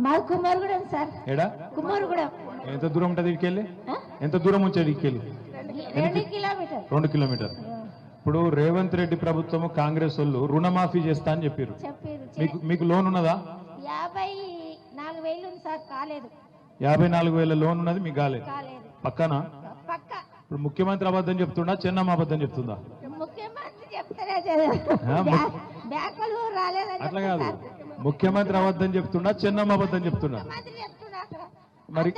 మాది కుమారుగూడెం సార్. కుమారుగూడెం ఎంత దూరం ఉంటుంది ఆ? ఎంత దూరం ఉంచేది ఇడికెళ్ళి రెండు కిలోమీటర్. రెండు కిలోమీటర్. ఇప్పుడు రేవంత్ రెడ్డి ప్రభుత్వం కాంగ్రెస్ వాళ్ళు రుణమాఫీ చేస్తా అని చెప్పారు. మీకు మీకు లోన్ ఉన్నదా? యాభై నాలుగు వేలు సార్ కాలేదు. యాభై నాలుగు వేల లోన్ ఉన్నది మీకు కాలేదు. పక్కన? పక్క. ఇప్పుడు ముఖ్యమంత్రి అబద్ధం చెప్తుండా చెన్నమ్మ అబద్ధం చెప్తుందా? ముఖ్యమంత్రి చెప్తారే బ్యాంకులు అట్లా కాదు. ముఖ్యమంత్రి అబద్ధం చెప్తుండా చెన్నమ్మ అబద్ధం చెప్తున్నా. చెప్తున్నా మరి-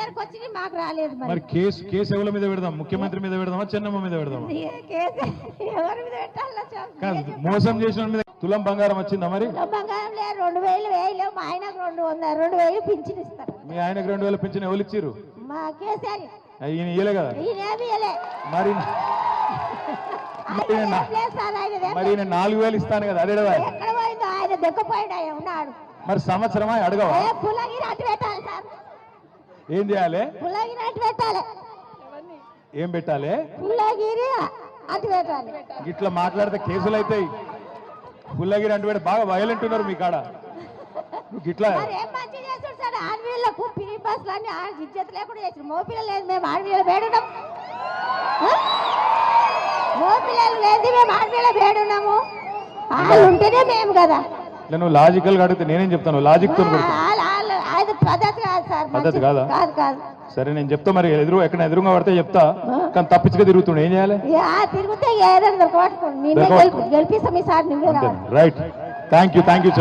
మాకు రాలేదు మరి. కేసు కేసు ఎవరి మీద పెడదాం? ముఖ్యమంత్రి మీద పెడదామా చెన్నమ్మ మీద పెడదామా. కాదు మోసం చేసిన మీద తులం బంగారం వచ్చిందా మరి? కిలో బంగారం లేదు రెండు వేలు వేయలేవు మా ఆయనకు రెండు వేలు పింఛన్ ఇస్తారు. మీ ఆయనకు రెండు వేల పెంచిన ఎవరు ఇచ్చిర్రు? మా కేసీఆర్ ఈయన ఇయ్యలే కదా. మరి మరి నాలుగు వేలు ఇస్తాను కదా ఆయన దెక్కపోయాడు ఆయన ఉన్నాడు మరి సంవత్సరమా అడగవా? ఏ పుల్లగిరి అటు పెట్టాలి సార్. ఏం చేయాలి? పుల్లగిరి అటు పెట్టాలి. ఏం పెట్టాలి? పుల్లగిరి అటు పెట్టాలి. ఇట్లా మాట్లాడితే కేసులు అవుతాయి. పుల్లగిరి అంటే వీడు బాగా వైలెంట్ ఉన్నారు మీ కాడ. ఇట్లా ఆడపిల్లలకు పిరి బస్సులు అన్ని ఇజ్జత్ లేకుండా చేసారు మోపిల్లలు లేదు మేము ఆడపిల్లలు వేడున్నాం మోపిల్లలు లేదు మేము ఆడపిల్ల వేడున్నాము వాళ్ళు ఉంటేనే మేము కదా. ఇట్లా నువ్వు లాజికల్గా అడిగితే నేనేం చెప్తాను? లాజిక్తో పద్ధతి కాదు సార్ పద్ధతి మంచిది. కాదా? కాదు కాదు. సరే నేను చెప్తా మరి ఎదురు ఎక్కడ ఎదురుగా పడితే చెప్తా. కానీ తప్పించుగా తిరుగుతుండే ఏం చేయాలి? తిరిగితే ఏదైనా గెలిపిస్తాం right thank you thank you